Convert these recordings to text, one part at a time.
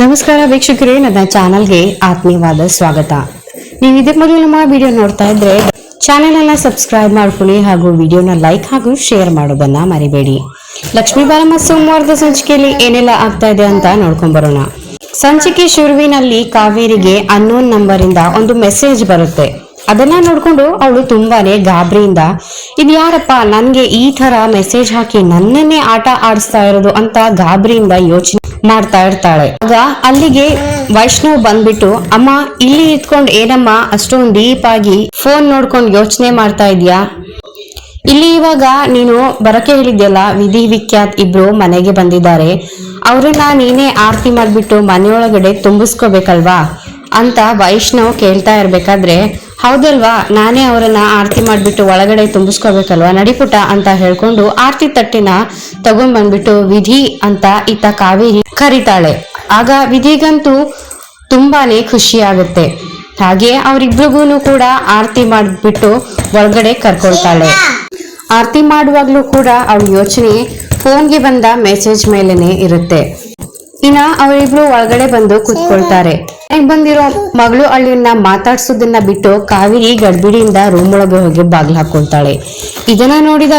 ನಮಸ್ಕಾರ ವೀಕ್ಷಕರೇ, ನನ್ನ ಚಾನಲ್ಗೆ ಆತ್ಮೀಯವಾದ ಸ್ವಾಗತ. ನೀವು ಇದೇ ಮೊದಲು ನಮ್ಮ ವಿಡಿಯೋ ನೋಡ್ತಾ ಇದ್ರೆ ಚಾನೆಲ್ ಅನ್ನ ಸಬ್ಸ್ಕ್ರೈಬ್ ಮಾಡ್ಕೊಳ್ಳಿ ಹಾಗೂ ವಿಡಿಯೋನ ಲೈಕ್ ಹಾಗೂ ಶೇರ್ ಮಾಡೋದನ್ನ ಮರಿಬೇಡಿ. ಲಕ್ಷ್ಮೀ ಬಾರಮ್ಮ ಸೋಮವಾರದ ಸಂಚಿಕೆಯಲ್ಲಿ ಏನೆಲ್ಲ ಆಗ್ತಾ ಇದೆ ಅಂತ ನೋಡ್ಕೊಂಡ್ ಬರೋಣ. ಸಂಚಿಕೆ ಶುರುವಿನಲ್ಲಿ ಕಾವೇರಿಗೆ ಅನ್ನೋನ್ ನಂಬರ್ ಇಂದ ಒಂದು ಮೆಸೇಜ್ ಬರುತ್ತೆ. ಅದನ್ನ ನೋಡ್ಕೊಂಡು ಅವಳು ತುಂಬಾನೇ ಗಾಬರಿಯಿಂದ, ಇದು ಯಾರಪ್ಪ? ನನ್ಗೆ ಈ ತರ ಮೆಸೇಜ್ ಹಾಕಿ ನನ್ನನ್ನೇ ಆಟ ಆಡಿಸ್ತಾ ಇರೋದು ಅಂತ ಗಾಬರಿಯಿಂದ ಯೋಚನೆ ಮಾಡ್ತಾ ಇರ್ತಾಳೆ. ಆಗ ಅಲ್ಲಿಗೆ ವೈಷ್ಣವ್ ಬಂದ್ಬಿಟ್ಟು, ಅಮ್ಮ, ಇಲ್ಲಿ ಇದ್ಕೊಂಡು ಏನಮ್ಮ, ಅಷ್ಟೊಂದು ಡೀಪ್ ಆಗಿ ಫೋನ್ ನೋಡ್ಕೊಂಡು ಯೋಚನೆ ಮಾಡ್ತಾ ಇದೀಯಾ? ಇಲ್ಲಿ ಇವಾಗ ನೀನು ಬರಕೆ ಹೇಳಿದ್ಯಲ್ಲ, ವಿಧಿ ವಿಖ್ಯಾತ್ ಇಬ್ರು ಮನೆಗೆ ಬಂದಿದ್ದಾರೆ. ಅವ್ರನ್ನ ನೀನೇ ಆರತಿ ಮಾಡ್ಬಿಟ್ಟು ಮನೆಯೊಳಗಡೆ ತುಂಬಿಸ್ಕೋಬೇಕಲ್ವಾ? ಅಂತ ವೈಷ್ಣವ್ ಕೇಳ್ತಾ ಇರಬೇಕಾದ್ರೆ, ಹೌದಲ್ವಾ, ನಾನೇ ಅವರನ್ನ ಆರತಿ ಮಾಡಿಬಿಟ್ಟು ಒಳಗಡೆ ತುಂಬಿಸ್ಕೋಬೇಕಲ್ವಾ, ನಡಿಪುಟ ಅಂತ ಹೇಳ್ಕೊಂಡು ಆರತಿ ತಟ್ಟಿನ ತಗೊಂಡ್ಬಂದ್ಬಿಟ್ಟು ವಿಧಿ ಅಂತ ಈತ ಕಾವೇರಿ ಕರೀತಾಳೆ. ಆಗ ವಿಧಿಗಂತೂ ತುಂಬಾನೇ ಖುಷಿ ಆಗುತ್ತೆ. ಹಾಗೆ ಅವರಿಬ್ರಿಗೂ ಕೂಡ ಆರತಿ ಮಾಡಿಬಿಟ್ಟು ಒಳಗಡೆ ಕರ್ಕೊಳ್ತಾಳೆ. ಆರತಿ ಮಾಡುವಾಗ್ಲೂ ಕೂಡ ಅವಳ ಯೋಚನೆ ಫೋನ್ಗೆ ಬಂದ ಮೆಸೇಜ್ ಮೇಲೇನೆ ಇರುತ್ತೆ. ಇನ್ನ ಅವರಿಬ್ರು ಒಳಗಡೆ ಬಂದು ಕೂತ್ಕೊಳ್ತಾರೆ. ಬಂದಿರೋ ಮಗಳು ಅಳ್ಳಿನ ಮಾತಾಡ್ಸೋದನ್ನ ಬಿಟ್ಟು ಕಾವೇರಿ ಗಡ್ಬಿಡಿಯಿಂದ ರೂಮ್ ಒಳಗೆ ಹೋಗಿ ಬಾಗ್ಲು ಹಾಕೊಳ್ತಾಳೆ ಇದನ್ನ ನೋಡಿದ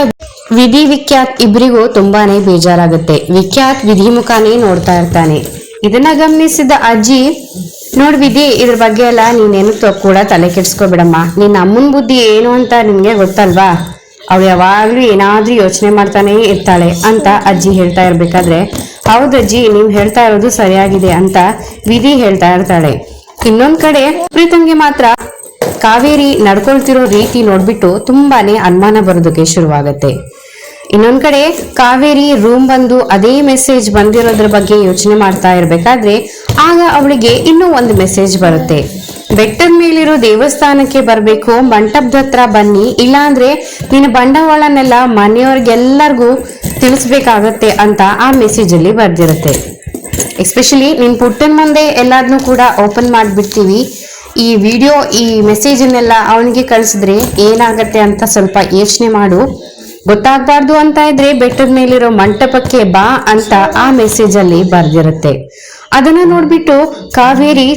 ವಿಧಿ ವಿಖ್ಯಾತ್ ಇಬ್ಬರಿಗೂ ತುಂಬಾನೇ ಬೇಜಾರಾಗುತ್ತೆ. ವಿಖ್ಯಾತ್ ವಿಧಿ ಮುಖಾನೇ ನೋಡ್ತಾ ಇರ್ತಾನೆ. ಇದನ್ನ ಗಮನಿಸಿದ ಅಜ್ಜಿ, ನೋಡ್ ವಿಧಿ, ಇದ್ರ ಬಗ್ಗೆ ಎಲ್ಲ ನೀನೇನು ಕೂಡ ತಲೆ ಕೆಡ್ಸ್ಕೊಬಿಡಮ್ಮ. ನಿನ್ನ ಅಮ್ಮನ್ ಬುದ್ಧಿ ಏನು ಅಂತ ನಿನ್ಗೆ ಗೊತ್ತಲ್ವಾ? ಅವಳು ಯಾವಾಗ್ಲೂ ಏನಾದ್ರೂ ಯೋಚನೆ ಮಾಡ್ತಾನೆ ಇರ್ತಾಳೆ ಅಂತ ಅಜ್ಜಿ ಹೇಳ್ತಾ ಇರ್ಬೇಕಾದ್ರೆ ಹೌದಜ್ಜಿ ನೀವು ಹೇಳ್ತಾ ಇರೋದು ಸರಿಯಾಗಿದೆ ಅಂತ ವಿಧಿ ಹೇಳ್ತಾ ಇರ್ತಾಳೆ. ಇನ್ನೊಂದ್ ಕಡೆ ಪ್ರೀತಂಗೆ ಮಾತ್ರ ಕಾವೇರಿ ನಡ್ಕೊಳ್ತಿರೋ ರೀತಿ ನೋಡ್ಬಿಟ್ಟು ತುಂಬಾನೇ ಅನುಮಾನ ಬರೋದಕ್ಕೆ ಶುರುವಾಗತ್ತೆ. ಇನ್ನೊಂದ್ ಕಡೆ ಕಾವೇರಿ ರೂಮ್ ಬಂದು ಅದೇ ಮೆಸೇಜ್ ಬಂದಿರೋದ್ರ ಬಗ್ಗೆ ಯೋಚನೆ ಮಾಡ್ತಾ ಇರ್ಬೇಕಾದ್ರೆ ಆಗ ಅವಳಿಗೆ ಇನ್ನೂ ಒಂದು ಮೆಸೇಜ್ ಬರುತ್ತೆ. ಬೆಟ್ಟದ ಮೇಲಿರೋ ದೇವಸ್ಥಾನಕ್ಕೆ ಬರ್ಬೇಕು, ಮಂಟಪದ ಹತ್ರ ಬನ್ನಿ. ಇಲ್ಲಾಂದ್ರೆ ನಿನ್ನ ಬಂಡವಾಳನೆಲ್ಲ ಮನೆಯವ್ರಿಗೆಲ್ಲರಿಗೂ ತಿಳಿಸ್ಬೇಕಾಗತ್ತೆ ಅಂತ ಆ ಮೆಸೇಜ್ ಅಲ್ಲಿ ಬರ್ದಿರುತ್ತೆ. ಎಸ್ಪೆಷಲಿ ನಿನ್ ಪುಟ್ಟನ್ ಮುಂದೆ ಎಲ್ಲಾದ್ನು ಕೂಡ ಓಪನ್ ಮಾಡಿಬಿಡ್ತೀವಿ. ಈ ವಿಡಿಯೋ ಈ ಮೆಸೇಜನ್ನೆಲ್ಲ ಅವನಿಗೆ ಕಳಿಸಿದ್ರೆ ಏನಾಗತ್ತೆ ಅಂತ ಸ್ವಲ್ಪ ಯೋಚನೆ ಮಾಡು. ಗೊತ್ತಾಗಬಾರ್ದು ಅಂತ ಇದ್ರೆ ಬೆಟ್ಟದ ಮೇಲಿರೋ ಮಂಟಪಕ್ಕೆ ಬಾ ಅಂತ ಆ ಮೆಸೇಜ್ ಅಲ್ಲಿ ಬರ್ದಿರುತ್ತೆ. ಅದನ್ನ ನೋಡ್ಬಿಟ್ಟು ಕಾವೇರಿ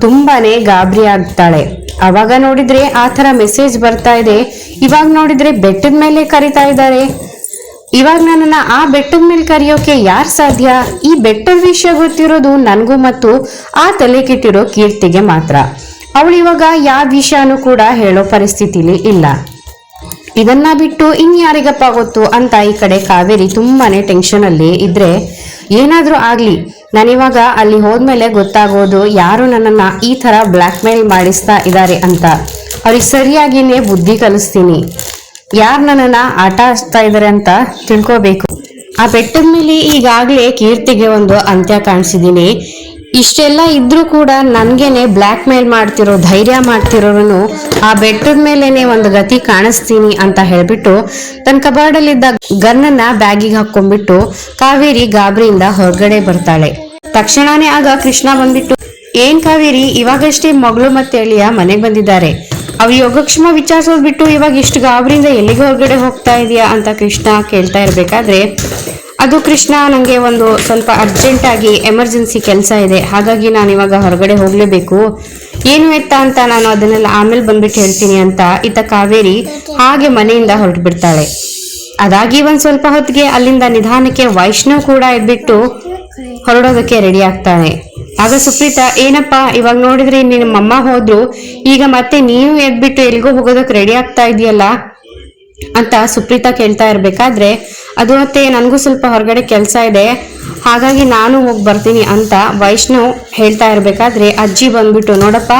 ತುಂಬಾನೇ ಗಾಬರಿ ಆಗ್ತಾಳೆ. ಅವಾಗ ನೋಡಿದ್ರೆ ಆ ಥರ ಮೆಸೇಜ್ ಬರ್ತಾ ಇದೆ. ಇವಾಗ ನೋಡಿದ್ರೆ ಬೆಟ್ಟದ ಮೇಲೆ ಕರಿತಾ ಇದ್ದಾರೆ. ಇವಾಗ ನನ್ನನ್ನು ಆ ಬೆಟ್ಟದ ಮೇಲೆ ಕರೆಯೋಕೆ ಯಾರು ಸಾಧ್ಯ? ಈ ಬೆಟ್ಟದ ವಿಷಯ ಗೊತ್ತಿರೋದು ನನಗೂ ಮತ್ತು ಆ ತಲೆ ಕೆಟ್ಟಿರೋ ಕೀರ್ತಿಗೆ ಮಾತ್ರ. ಅವಳು ಇವಾಗ ಯಾವ ವಿಷಯನೂ ಕೂಡ ಹೇಳೋ ಪರಿಸ್ಥಿತಿಲಿ ಇಲ್ಲ. ಇದನ್ನ ಬಿಟ್ಟು ಇನ್ಯಾರಿಗಪ್ಪ ಗೊತ್ತು? ಅಂತ ಈ ಕಡೆ ಕಾವೇರಿ ತುಂಬಾನೇ ಟೆನ್ಷನಲ್ಲಿ ಇದ್ರೆ ಏನಾದ್ರೂ ಆಗ್ಲಿ. ನಾನಿವಾಗ ಅಲ್ಲಿ ಹೋದ್ಮೇಲೆ ಗೊತ್ತಾಗೋದು ಯಾರು ನನ್ನನ್ನ ಈ ತರ ಬ್ಲ್ಯಾಕ್ಮೇಲ್ ಮಾಡಿಸ್ತಾ ಇದ್ದಾರೆ ಅಂತ. ಅವ್ರಿಗೆ ಸರಿಯಾಗಿನೇ ಬುದ್ಧಿ ಕಲಿಸ್ತೀನಿ. ಯಾರು ನನ್ನನ್ನ ಆಟ ಆಡ್ತಾ ಇದಾರೆ ಅಂತ ತಿಳ್ಕೋಬೇಕು. ಆ ಬೆಟ್ಟದ ಮೇಲೆ ಈಗಾಗ್ಲೇ ಕೀರ್ತಿಗೆ ಒಂದು ಅಂತ್ಯ ಕಾಣಿಸಿದೀನಿ ಇಷ್ಟೆಲ್ಲ ಇದ್ರೂ ಕೂಡ ನನ್ಗೇನೆ ಬ್ಲ್ಯಾಕ್ ಮೇಲ್ ಮಾಡ್ತಿರೋ, ಧೈರ್ಯ ಮಾಡ್ತಿರೋನು ಆ ಬೆಟ್ಟದ ಮೇಲೇನೆ ಒಂದು ಗತಿ ಕಾಣಿಸ್ತೀನಿ ಅಂತ ಹೇಳ್ಬಿಟ್ಟು ತನ್ನ ಕಬಾರ್ಡಲ್ಲಿದ್ದ ಗನ್ನನ್ನ ಬ್ಯಾಗಿಗೆ ಹಾಕೊಂಡ್ಬಿಟ್ಟು ಕಾವೇರಿ ಗಾಬರಿಯಿಂದ ಹೊರಗಡೆ ಬರ್ತಾಳೆ. ತಕ್ಷಣನೇ ಆಗ ಕೃಷ್ಣ ಬಂದ್ಬಿಟ್ಟು, ಏನ್ ಕಾವೇರಿ, ಇವಾಗಷ್ಟೇ ಮಗಳು ಮತ್ತೆ ಅಳಿಯ ಮನೆಗೆ ಬಂದಿದ್ದಾರೆ. ಅವ್ ಯೋಗಕ್ಷೇಮ ವಿಚಾರಿಸೋದ್ ಬಿಟ್ಟು ಇವಾಗ ಇಷ್ಟು ಗಾಬರಿಯಿಂದ ಎಲ್ಲಿಗೆ ಹೊರಗಡೆ ಹೋಗ್ತಾ ಇದೀಯಾ? ಅಂತ ಕೃಷ್ಣ ಕೇಳ್ತಾ ಇರ್ಬೇಕಾದ್ರೆ ಅದು ಕೃಷ್ಣ ನನಗೆ ಒಂದು ಸ್ವಲ್ಪ ಅರ್ಜೆಂಟ್ ಆಗಿ ಎಮರ್ಜೆನ್ಸಿ ಕೆಲಸ ಇದೆ. ಹಾಗಾಗಿ ನಾನು ಇವಾಗ ಹೊರಗಡೆ ಹೋಗಲೇಬೇಕು. ಏನು ಎತ್ತ ಅಂತ ನಾನು ಅದನ್ನೆಲ್ಲ ಆಮೇಲೆ ಬಂದ್ಬಿಟ್ಟು ಹೇಳ್ತೀನಿ ಅಂತ ಈತ ಕಾವೇರಿ ಹಾಗೆ ಮನೆಯಿಂದ ಹೊರಟು ಬಿಡ್ತಾಳೆ ಅದಾಗಿ ಒಂದ್ ಸ್ವಲ್ಪ ಹೊತ್ತಿಗೆ ಅಲ್ಲಿಂದ ನಿಧಾನಕ್ಕೆ ವೈಷ್ಣವ್ ಕೂಡ ಎದ್ಬಿಟ್ಟು ಹೊರಡೋದಕ್ಕೆ ರೆಡಿ ಆಗ್ತಾನೆ. ಆಗ ಸುಪ್ರೀತಾ, ಏನಪ್ಪ, ಇವಾಗ ನೋಡಿದ್ರೆ ನಿನ್ನ ಅಮ್ಮ ಹೋದ್ರು, ಈಗ ಮತ್ತೆ ನೀವು ಎದ್ಬಿಟ್ಟು ಎಲ್ಲಿಗೂ ಹೋಗೋದಕ್ಕೆ ರೆಡಿ ಆಗ್ತಾ ಇದೆಯಲ್ಲ? ಅಂತ ಸುಪ್ರೀತಾ ಕೇಳ್ತಾ ಇರ್ಬೇಕಾದ್ರೆ, ಅದು ಮತ್ತೆ ನನಗೂ ಸ್ವಲ್ಪ ಹೊರಗಡೆ ಕೆಲಸ ಇದೆ. ಹಾಗಾಗಿ ನಾನು ಹೋಗಿ ಬರ್ತೀನಿ ಅಂತ ವೈಷ್ಣವ್ ಹೇಳ್ತಾ ಇರ್ಬೇಕಾದ್ರೆ, ಅಜ್ಜಿ ಬಂದ್ಬಿಟ್ಟು, ನೋಡಪ್ಪ,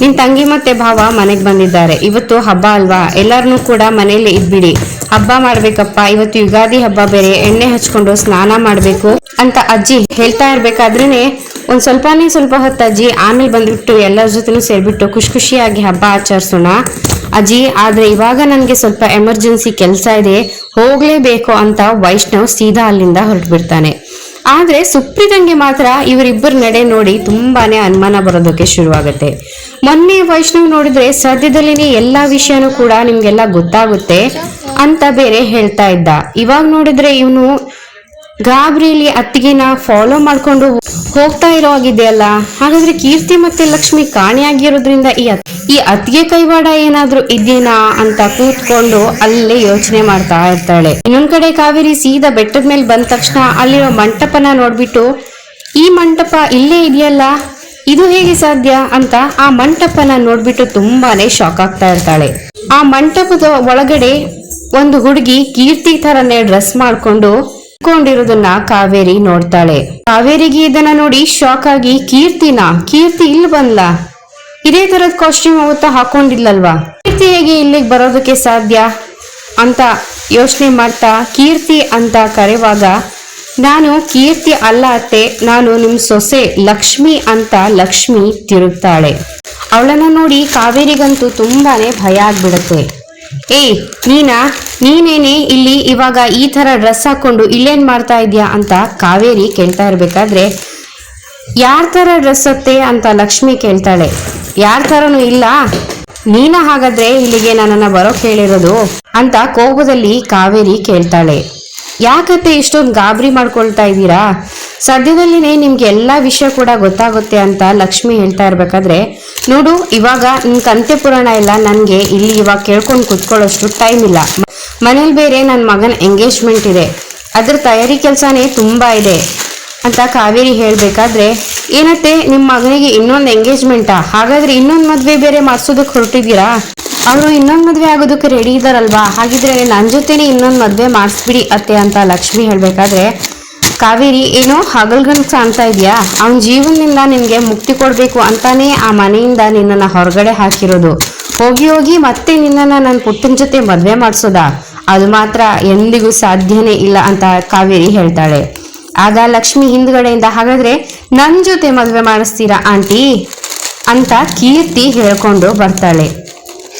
ನಿನ್ ತಂಗಿ ಮತ್ತೆ ಭಾವ ಮನೆಗೆ ಬಂದಿದ್ದಾರೆ. ಇವತ್ತು ಹಬ್ಬ ಅಲ್ವಾ? ಎಲ್ಲರನ್ನೂ ಕೂಡ ಮನೆಯಲ್ಲಿ ಇದ್ಬಿಡಿ. ಹಬ್ಬ ಮಾಡ್ಬೇಕಪ್ಪ. ಇವತ್ತು ಯುಗಾದಿ ಹಬ್ಬ ಬೇರೆ. ಎಣ್ಣೆ ಹಚ್ಕೊಂಡು ಸ್ನಾನ ಮಾಡ್ಬೇಕು ಅಂತ ಅಜ್ಜಿ ಹೇಳ್ತಾ ಇರ್ಬೇಕಾದ್ರೇನೆ, ಒಂದ್ ಸ್ವಲ್ಪನೇ ಸ್ವಲ್ಪ ಹೊತ್ತು ಅಜ್ಜಿ ಆಮೇಲೆ ಬಂದ್ಬಿಟ್ಟು ಎಲ್ಲರ ಜೊತೆನೂ ಸೇರ್ಬಿಟ್ಟು ಖುಷಿ ಖುಷಿಯಾಗಿ ಹಬ್ಬ ಆಚರಿಸೋಣ. ಅಜ್ಜಿ ಆದ್ರೆ ಇವಾಗ ನನಗೆ ಸ್ವಲ್ಪ ಎಮರ್ಜೆನ್ಸಿ ಕೆಲಸ ಇದೆ, ಹೋಗಲೇಬೇಕು ಅಂತ ವೈಷ್ಣವ್ ಸೀದಾ ಅಲ್ಲಿಂದ ಹೊರಟು ಬಿಡ್ತಾನೆ ಆದ್ರೆ ಸುಪ್ರೀತಂಗೆ ಮಾತ್ರ ಇವರಿಬ್ಬರ ನಡೆ ನೋಡಿ ತುಂಬಾನೇ ಅನುಮಾನ ಬರೋದಕ್ಕೆ ಶುರುವಾಗುತ್ತೆ. ಮೊನ್ನೆ ವೈಷ್ಣವ್ ನೋಡಿದ್ರೆ ಸದ್ಯದಲ್ಲಿನೇ ಎಲ್ಲಾ ವಿಷಯನೂ ಕೂಡ ನಿಮ್ಗೆಲ್ಲ ಗೊತ್ತಾಗುತ್ತೆ ಅಂತ ಬೇರೆ ಹೇಳ್ತಾ ಇದ್ದ. ಇವಾಗ ನೋಡಿದ್ರೆ ಇವನು ಗಾಬರಿಲಿ ಅತ್ತಿಗೆನ ಫಾಲೋ ಮಾಡ್ಕೊಂಡು ಹೋಗ್ತಾ ಇರೋ ಆಗಿದೆಯಲ್ಲ ಹಾಗಾದ್ರೆ ಕೀರ್ತಿ ಮತ್ತೆ ಲಕ್ಷ್ಮಿ ಕಾಣೆಯಾಗಿರೋದ್ರಿಂದ ಈ ಈ ಅತ್ತಿಗೆ ಕೈವಾಡ ಏನಾದ್ರೂ ಇದೇನಾ ಅಂತ ಕೂತ್ಕೊಂಡು ಅಲ್ಲೇ ಯೋಚನೆ ಮಾಡ್ತಾ ಇರ್ತಾಳೆ. ಇನ್ನೊಂದ್ ಕಡೆ ಕಾವೇರಿ ಸೀದಾ ಬೆಟ್ಟದ ಮೇಲೆ ಬಂದ ತಕ್ಷಣ ಅಲ್ಲಿರೋ ಮಂಟಪನ ನೋಡ್ಬಿಟ್ಟು, ಈ ಮಂಟಪ ಇಲ್ಲೇ ಇದೆಯಲ್ಲ? ಇದು ಹೇಗೆ ಸಾಧ್ಯ? ಅಂತ ಆ ಮಂಟಪನ ನೋಡ್ಬಿಟ್ಟು ತುಂಬಾನೇ ಶಾಕ್ ಆಗ್ತಾ ಇರ್ತಾಳೆ. ಆ ಮಂಟಪದ ಒಳಗಡೆ ಒಂದು ಹುಡುಗಿ ಕೀರ್ತಿ ತರನೇ ಡ್ರೆಸ್ ಮಾಡ್ಕೊಂಡು ಕೊಂಡಿರೋದನ್ನ ಕಾವೇರಿ ನೋಡ್ತಾಳೆ. ಕಾವೇರಿಗೆ ಇದನ್ನ ನೋಡಿ ಶಾಕ್ ಆಗಿ, ಕೀರ್ತಿನ, ಕೀರ್ತಿ ಇಲ್ಲಿ ಬಂದ್ಲ. ಇದೇ ತರದ ಕಾಸ್ಟ್ಯೂಮ್ ಅವತ್ತ ಹಾಕೊಂಡಿಲ್ಲಲ್ವಾ ಕೀರ್ತಿ ಹೇಗೆ ಇಲ್ಲಿಗೆ ಬರೋದಕ್ಕೆ ಸಾಧ್ಯ? ಅಂತ ಯೋಚನೆ ಮಾಡ್ತಾ ಕೀರ್ತಿ ಅಂತ ಕರೆವಾಗ, ನಾನು ಕೀರ್ತಿ ಅಲ್ಲ ಅತ್ತೆ, ನಾನು ನಿಮ್ ಸೊಸೆ ಲಕ್ಷ್ಮಿ ಅಂತ ಲಕ್ಷ್ಮಿ ತಿರುಗ್ತಾಳೆ. ಅವಳನ್ನ ನೋಡಿ ಕಾವೇರಿಗಂತೂ ತುಂಬಾನೇ ಭಯ ಆಗ್ಬಿಡತ್ತೆ. ಏಯ್, ನೀನಾ? ನೀನೇನೆ ಇಲ್ಲಿ ಇವಾಗ ಈ ತರ ಡ್ರೆಸ್ ಹಾಕೊಂಡು ಇಲ್ಲೇನ್ ಮಾಡ್ತಾ ಇದೆಯಾ ಅಂತ ಕಾವೇರಿ ಕೇಳ್ತಾ ಇರ್ಬೇಕಾದ್ರೆ, ಯಾರ ತರ ಡ್ರೆಸ್ ಅತ್ತೆ ಅಂತ ಲಕ್ಷ್ಮಿ ಕೇಳ್ತಾಳೆ. ಯಾರ ತರನು ಇಲ್ಲ. ನೀನ ಹಾಗಾದ್ರೆ ಇಲ್ಲಿಗೆ ನನ್ನನ್ನ ಬರೋಕ್ ಹೇಳಿರೋದು ಅಂತ ಕೋಪದಲ್ಲಿ ಕಾವೇರಿ ಕೇಳ್ತಾಳೆ. ಯಾಕತ್ತೆ ಇಷ್ಟೊಂದು ಗಾಬರಿ ಮಾಡ್ಕೊಳ್ತಾ ಇದ್ದೀರಾ? ಸದ್ಯದಲ್ಲಿನೇ ನಿಮ್ಗೆ ಎಲ್ಲಾ ವಿಷಯ ಕೂಡ ಗೊತ್ತಾಗುತ್ತೆ ಅಂತ ಲಕ್ಷ್ಮಿ ಹೇಳ್ತಾ ಇರ್ಬೇಕಾದ್ರೆ ನೋಡು, ಇವಾಗ ನಿನ್ ಕಂತೆ ಪುರಾಣ ಇಲ್ಲ ನನ್ಗೆ ಇಲ್ಲಿ ಇವಾಗ ಕೇಳ್ಕೊಂಡು ಕುತ್ಕೊಳ್ಳೋಷ್ಟು ಟೈಮ್ ಇಲ್ಲ. ಮನೇಲಿ ಬೇರೆ ನನ್ನ ಮಗನ ಎಂಗೇಜ್ಮೆಂಟ್ ಇದೆ. ಅದ್ರ ತಯಾರಿ ಕೆಲಸನೇ ತುಂಬಾ ಇದೆ ಅಂತ ಕಾವೇರಿ ಹೇಳ್ಬೇಕಾದ್ರೆ, ಏನತ್ತೆ ನಿಮ್ಮ ಮಗನಿಗೆ ಇನ್ನೊಂದು ಎಂಗೇಜ್ಮೆಂಟಾ ಹಾಗಾದ್ರೆ ಇನ್ನೊಂದು ಮದ್ವೆ ಬೇರೆ ಮಾಡ್ಸೋದಕ್ಕೆ ಹೊರಟಿದ್ದೀರಾ? ಅವರು ಇನ್ನೊಂದು ಮದ್ವೆ ಆಗೋದಕ್ಕೆ ರೆಡಿ ಇದ್ದಾರಲ್ವಾ? ಹಾಗಿದ್ರೆ ನನ್ನ ಜೊತೆನೆ ಇನ್ನೊಂದು ಮದ್ವೆ ಮಾಡಿಸ್ಬಿಡಿ ಅತ್ತೆ ಅಂತ ಲಕ್ಷ್ಮಿ ಹೇಳ್ಬೇಕಾದ್ರೆ ಕಾವೇರಿ ಏನೋ ಹಗಲ್ಗನ್ ಕಾಣ್ತಾ ಇದೆಯಾ? ಅವನ ಜೀವನದಿಂದ ನಿನ್ಗೆ ಮುಕ್ತಿ ಕೊಡ್ಬೇಕು ಅಂತಾನೇ ಆ ಮನೆಯಿಂದ ನಿನ್ನನ್ನ ಹೊರಗಡೆ ಹಾಕಿರೋದು. ಹೋಗಿ ಹೋಗಿ ಮತ್ತೆ ನಿನ್ನನ್ನ ನನ್ನ ಪುಟ್ಟನ ಜೊತೆ ಮದ್ವೆ ಮಾಡಿಸೋದಾ? ಅದು ಮಾತ್ರ ಎಂದಿಗೂ ಸಾಧ್ಯನೇ ಇಲ್ಲ ಅಂತ ಕಾವೇರಿ ಹೇಳ್ತಾಳೆ. ಆಗ ಲಕ್ಷ್ಮಿ ಹಿಂದ್ಗಡೆಯಿಂದ ಹಾಗಾದ್ರೆ ನನ್ ಜೊತೆ ಮದ್ವೆ ಮಾಡಿಸ್ತೀರಾ ಆಂಟಿ? ಅಂತ ಕೀರ್ತಿ ಹೇಳ್ಕೊಂಡು ಬರ್ತಾಳೆ.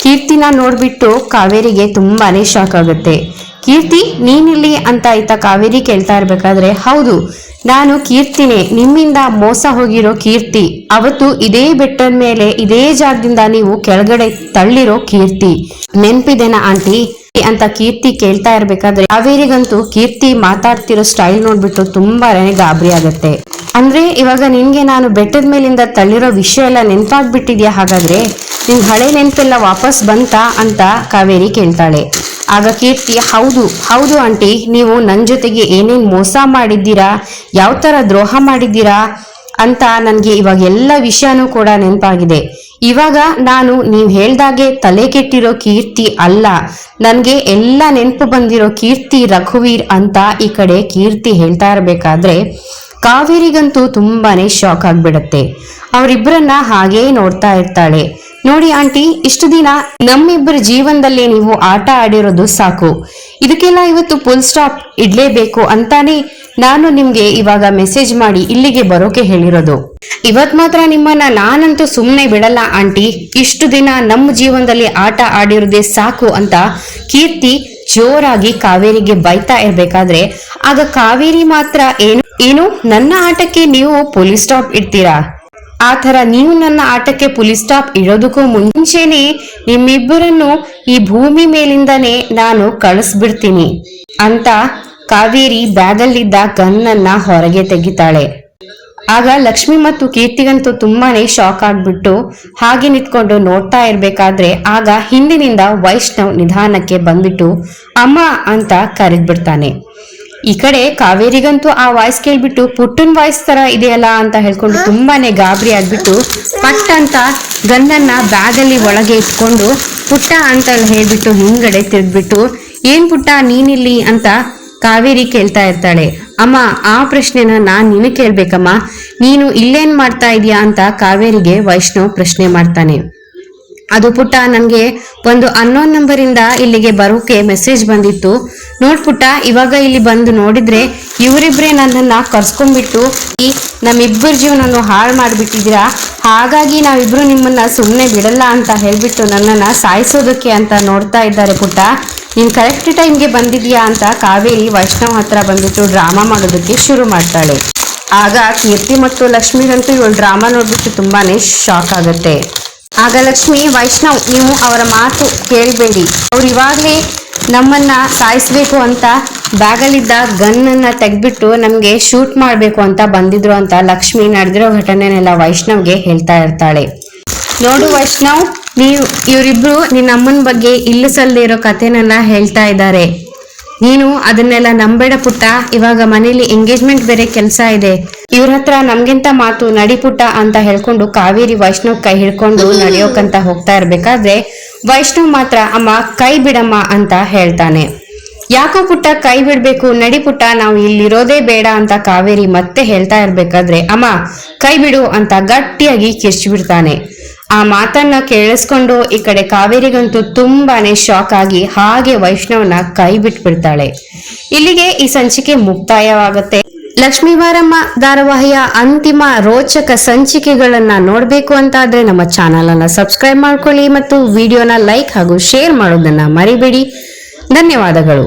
ಕೀರ್ತಿನ ನೋಡ್ಬಿಟ್ಟು ಕಾವೇರಿಗೆ ತುಂಬಾನೇ ಶಾಕ್ ಆಗುತ್ತೆ. ಕೀರ್ತಿ, ನೀನಿಲ್ಲಿ ಅಂತ ಇತ್ತ ಕಾವೇರಿ ಕೇಳ್ತಾ ಇರ್ಬೇಕಾದ್ರೆ, ಹೌದು, ನಾನು ಕೀರ್ತಿನೇ, ನಿಮ್ಮಿಂದ ಮೋಸ ಹೋಗಿರೋ ಕೀರ್ತಿ, ಅವತ್ತು ಇದೇ ಬೆಟ್ಟದ ಮೇಲೆ, ಇದೇ ಜಾಗದಿಂದ ನೀವು ಕೆಳಗಡೆ ತಳ್ಳಿರೋ ಕೀರ್ತಿ. ನೆನ್ಪಿದೆನಾ ಆಂಟಿ? ಅಂತ ಕೀರ್ತಿ ಕೇಳ್ತಾ ಇರ್ಬೇಕಾದ್ರೆ, ಕಾವೇರಿಗಂತೂ ಕೀರ್ತಿ ಮಾತಾಡ್ತಿರೋ ಸ್ಟೈಲ್ ನೋಡ್ಬಿಟ್ಟು ತುಂಬಾನೇ ಗಾಬರಿ ಆಗತ್ತೆ. ಅಂದ್ರೆ, ಇವಾಗ ನಿನ್ಗೆ ನಾನು ಬೆಟ್ಟದ ಮೇಲಿಂದ ತಳ್ಳಿರೋ ವಿಷಯ ಎಲ್ಲ ನೆನ್ಪಾಗ್ಬಿಟ್ಟಿದ್ಯಾ ಹಾಗಾದ್ರೆ, ನಿನ್ ಹಳೆ ನೆನ್ಪೆಲ್ಲ ವಾಪಸ್ ಬಂತಾ ಅಂತ ಕಾವೇರಿ ಕೇಳ್ತಾಳೆ. ಆಗ ಕೀರ್ತಿ ಹೌದು ಹೌದು ಆಂಟಿ, ನೀವು ನನ್ನ ಜೊತೆಗೆ ಏನೇನು ಮೋಸ ಮಾಡಿದ್ದೀರಾ? ಯಾವ ಥರ ದ್ರೋಹ ಮಾಡಿದ್ದೀರಾ? ಅಂತ ನನಗೆ ಇವಾಗ ಎಲ್ಲ ವಿಷಯನೂ ಕೂಡ ನೆನಪಾಗಿದೆ. ಇವಾಗ ನಾನು ನೀವು ಹೇಳ್ದಾಗೆ ತಲೆ ಕೆಟ್ಟಿರೋ ಕೀರ್ತಿ ಅಲ್ಲ. ನನಗೆ ಎಲ್ಲ ನೆನಪು ಬಂದಿರೋ ಕೀರ್ತಿ ರಘುವೀರ್ ಅಂತ ಈ ಕಡೆ ಕೀರ್ತಿ ಹೇಳ್ತಾ ಇರಬೇಕಾದ್ರೆ ಕಾವೇರಿಗಂತೂ ತುಂಬಾನೇ ಶಾಕ್ ಆಗ್ಬಿಡತ್ತೆ. ಅವರಿಬ್ಬರನ್ನ ಹಾಗೇ ನೋಡ್ತಾ ಇರ್ತಾಳೆ. ನೋಡಿ ಆಂಟಿ, ಇಷ್ಟು ದಿನ ನಮ್ಮಿಬ್ಬರ ಜೀವನದಲ್ಲಿ ನೀವು ಆಟ ಆಡಿರೋದು ಸಾಕು. ಇದಕ್ಕೆಲ್ಲ ಇವತ್ತು ಫುಲ್ ಸ್ಟಾಪ್ ಇಡ್ಲೇಬೇಕು ಅಂತಾನೆ ನಾನು ನಿಮ್ಗೆ ಇವಾಗ ಮೆಸೇಜ್ ಮಾಡಿ ಇಲ್ಲಿಗೆ ಬರೋಕೆ ಹೇಳಿರೋದು. ಇವತ್ ಮಾತ್ರ ನಿಮ್ಮನ್ನ ನಾನಂತೂ ಸುಮ್ಮನೆ ಬಿಡಲ್ಲ ಆಂಟಿ. ಇಷ್ಟು ದಿನ ನಮ್ಮ ಜೀವನದಲ್ಲಿ ಆಟ ಆಡಿರೋದೇ ಸಾಕು ಅಂತ ಕೀರ್ತಿ ಜೋರಾಗಿ ಕಾವೇರಿಗೆ ಬೈತಾ ಇರ್ಬೇಕಾದ್ರೆ, ಆಗ ಕಾವೇರಿ ಮಾತ್ರ ಏನು ಏನು? ನನ್ನ ಆಟಕ್ಕೆ ನೀವು ಪೊಲೀಸ್ ಸ್ಟಾಪ್ ಇಡ್ತೀರಾ? ಆ ಥರ ನೀವು ನನ್ನ ಆಟಕ್ಕೆ ಪೊಲೀಸ್ ಸ್ಟಾಪ್ ಇಡೋದಕ್ಕೂ ಮುಂಚೆನೆ ನಿಮ್ಮಿಬ್ಬರನ್ನು ಈ ಭೂಮಿ ಮೇಲಿಂದನೇ ನಾನು ಕಳಿಸ್ಬಿಡ್ತೀನಿ ಅಂತ ಕಾವೇರಿ ಬ್ಯಾಗಲ್ಲಿದ್ದ ಗನ್ನನ್ನ ಹೊರಗೆ ತೆಗಿತಾಳೆ. ಆಗ ಲಕ್ಷ್ಮಿ ಮತ್ತು ಕೀರ್ತಿಗಂತೂ ತುಂಬಾನೇ ಶಾಕ್ ಆಗ್ಬಿಟ್ಟು ಹಾಗೆ ನಿಂತ್ಕೊಂಡು ನೋಡ್ತಾ ಇರ್ಬೇಕಾದ್ರೆ ಆಗ ಹಿಂದಿನಿಂದ ವೈಷ್ಣವ್ ನಿಧಾನಕ್ಕೆ ಬಂದ್ಬಿಟ್ಟು, ಅಮ್ಮ ಅಂತ ಕರೆದ್ಬಿಡ್ತಾನೆ. ಈ ಕಡೆ ಕಾವೇರಿಗಂತೂ ಆ ವಾಯ್ಸ್ ಕೇಳ್ಬಿಟ್ಟು ಪುಟ್ಟನ್ ವಾಯ್ಸ್ ತರ ಇದೆಯಲ್ಲ ಅಂತ ಹೇಳ್ಕೊಂಡು ತುಂಬಾನೇ ಗಾಬರಿ ಆಗ್ಬಿಟ್ಟು ಪಟ್ ಅಂತ ಗನ್ನನ್ನ ಬ್ಯಾಗಲ್ಲಿ ಒಳಗೆ ಇಟ್ಕೊಂಡು ಪುಟ್ಟ ಅಂತ ಹೇಳ್ಬಿಟ್ಟು ಹಿಂದ್ಗಡೆ ತಿರ್ಗ್ಬಿಟ್ಟು ಏನ್ ಪುಟ್ಟ ನೀನಿಲ್ಲಿ? ಅಂತ ಕಾವೇರಿ ಕೇಳ್ತಾ ಇರ್ತಾಳೆ. ಅಮ್ಮ ಆ ಪ್ರಶ್ನೆನ ನಾನ್ ನಿನಗೆ ಕೇಳ್ಬೇಕಮ್ಮ. ನೀನು ಇಲ್ಲೇನ್ ಮಾಡ್ತಾ ಇದೀಯಾ? ಅಂತ ಕಾವೇರಿಗೆ ವೈಷ್ಣವ್ ಪ್ರಶ್ನೆ ಮಾಡ್ತಾನೆ. ಅದು ಪುಟ್ಟ ನನಗೆ ಒಂದು ಅನ್ನೋನ್ ನಂಬರಿಂದ ಇಲ್ಲಿಗೆ ಬರೋಕೆ ಮೆಸೇಜ್ ಬಂದಿತ್ತು. ನೋಡ್ಪುಟ್ಟ ಇವಾಗ ಇಲ್ಲಿ ಬಂದು ನೋಡಿದ್ರೆ ಇವರಿಬ್ಬರೇ ನನ್ನನ್ನು ಕರ್ಸ್ಕೊಂಡ್ಬಿಟ್ಟು ಈ ನಮ್ಮಿಬ್ಬರ ಜೀವನನು ಹಾಳು ಮಾಡಿಬಿಟ್ಟಿದ್ದೀರಾ? ಹಾಗಾಗಿ ನಾವಿಬ್ಬರು ನಿಮ್ಮನ್ನು ಸುಮ್ಮನೆ ಬಿಡಲ್ಲ ಅಂತ ಹೇಳಿಬಿಟ್ಟು ನನ್ನನ್ನು ಸಾಯಿಸೋದಕ್ಕೆ ಅಂತ ನೋಡ್ತಾ ಇದ್ದಾರೆ ಪುಟ್ಟ. ನೀನು ಕರೆಕ್ಟ್ ಟೈಮ್ಗೆ ಬಂದಿದೆಯಾ ಅಂತ ಕಾವೇರಿ ವೈಷ್ಣವ್ ಹತ್ರ ಬಂದ್ಬಿಟ್ಟು ಡ್ರಾಮಾ ಮಾಡೋದಕ್ಕೆ ಶುರು ಮಾಡ್ತಾಳೆ. ಆಗ ಕೀರ್ತಿ ಮತ್ತು ಲಕ್ಷ್ಮಿಗಂತೂ ಇವಳು ಡ್ರಾಮಾ ನೋಡ್ಬಿಟ್ಟು ತುಂಬಾ ಶಾಕ್ ಆಗುತ್ತೆ. ಆಗ ಲಕ್ಷ್ಮಿ, ವೈಷ್ಣವ್, ನೀವು ಅವರ ಮಾತು ಕೇಳಬೇಡಿ. ಅವ್ರು ಇವಾಗಲೇ ನಮ್ಮನ್ನ ಸಾಯಿಸ್ಬೇಕು ಅಂತ ಬ್ಯಾಗಲ್ಲಿದ್ದ ಗನ್ನನ್ನು ತೆಗೆದ್ಬಿಟ್ಟು ನಮಗೆ ಶೂಟ್ ಮಾಡಬೇಕು ಅಂತ ಬಂದಿದ್ರು ಅಂತ ಲಕ್ಷ್ಮಿ ನಡೆದಿರೋ ಘಟನೆನೆಲ್ಲ ವೈಷ್ಣವ್ಗೆ ಹೇಳ್ತಾ ಇರ್ತಾಳೆ. ನೋಡು ವೈಷ್ಣವ್, ನೀವು, ಇವರಿಬ್ರು ನಿನ್ನ ಅಮ್ಮನ ಬಗ್ಗೆ ಇಲ್ಲಿಸಲ್ದೇ ಇರೋ ಕಥೆನೆಲ್ಲ ಹೇಳ್ತಾ ಇದ್ದಾರೆ. ನೀನು ಅದನ್ನೆಲ್ಲ ನಂಬೇಡ ಪುಟ್ಟ. ಇವಾಗ ಮನೇಲಿ ಎಂಗೇಜ್ಮೆಂಟ್ ಬೇರೆ ಕೆಲಸ ಇದೆ. ಇವ್ರ ಹತ್ರ ನಮ್ಗಿಂತ ಮಾತು ನಡಿ ಪುಟ್ಟ ಅಂತ ಹೇಳ್ಕೊಂಡು ಕಾವೇರಿ ವೈಷ್ಣವ್ ಕೈ ಹಿಡ್ಕೊಂಡು ನಡೆಯೋಕಂತ ಹೋಗ್ತಾ ಇರ್ಬೇಕಾದ್ರೆ ವೈಷ್ಣವ್ ಮಾತ್ರ ಅಮ್ಮ ಕೈ ಬಿಡಮ್ಮ ಅಂತ ಹೇಳ್ತಾನೆ. ಯಾಕೋ ಪುಟ್ಟ ಕೈ ಬಿಡ್ಬೇಕು, ನಡಿ ಪುಟ್ಟ, ನಾವು ಇಲ್ಲಿರೋದೇ ಬೇಡ ಅಂತ ಕಾವೇರಿ ಮತ್ತೆ ಹೇಳ್ತಾ ಇರ್ಬೇಕಾದ್ರೆ ಅಮ್ಮ ಕೈ ಬಿಡು ಅಂತ ಗಟ್ಟಿಯಾಗಿ ಕಿರ್ಚಿಬಿಡ್ತಾನೆ. ಆ ಮಾತನ್ನ ಕೇಳಿಸ್ಕೊಂಡು ಈ ಕಡೆ ಕಾವೇರಿಗಂತೂ ತುಂಬಾನೇ ಶಾಕ್ ಆಗಿ ಹಾಗೆ ವೈಷ್ಣವನ ಕೈ ಬಿಟ್ಬಿಡ್ತಾಳೆ. ಇಲ್ಲಿಗೆ ಈ ಸಂಚಿಕೆ ಮುಕ್ತಾಯವಾಗುತ್ತೆ. ಲಕ್ಷ್ಮೀವಾರಮ್ಮ ಧಾರಾವಾಹಿಯ ಅಂತಿಮ ರೋಚಕ ಸಂಚಿಕೆಗಳನ್ನ ನೋಡಬೇಕು ಅಂತಾದ್ರೆ ನಮ್ಮ ಚಾನಲ್ ಅನ್ನ ಸಬ್ಸ್ಕ್ರೈಬ್ ಮಾಡ್ಕೊಳ್ಳಿ ಮತ್ತು ವಿಡಿಯೋನ ಲೈಕ್ ಹಾಗೂ ಶೇರ್ ಮಾಡೋದನ್ನ ಮರಿಬೇಡಿ. ಧನ್ಯವಾದಗಳು.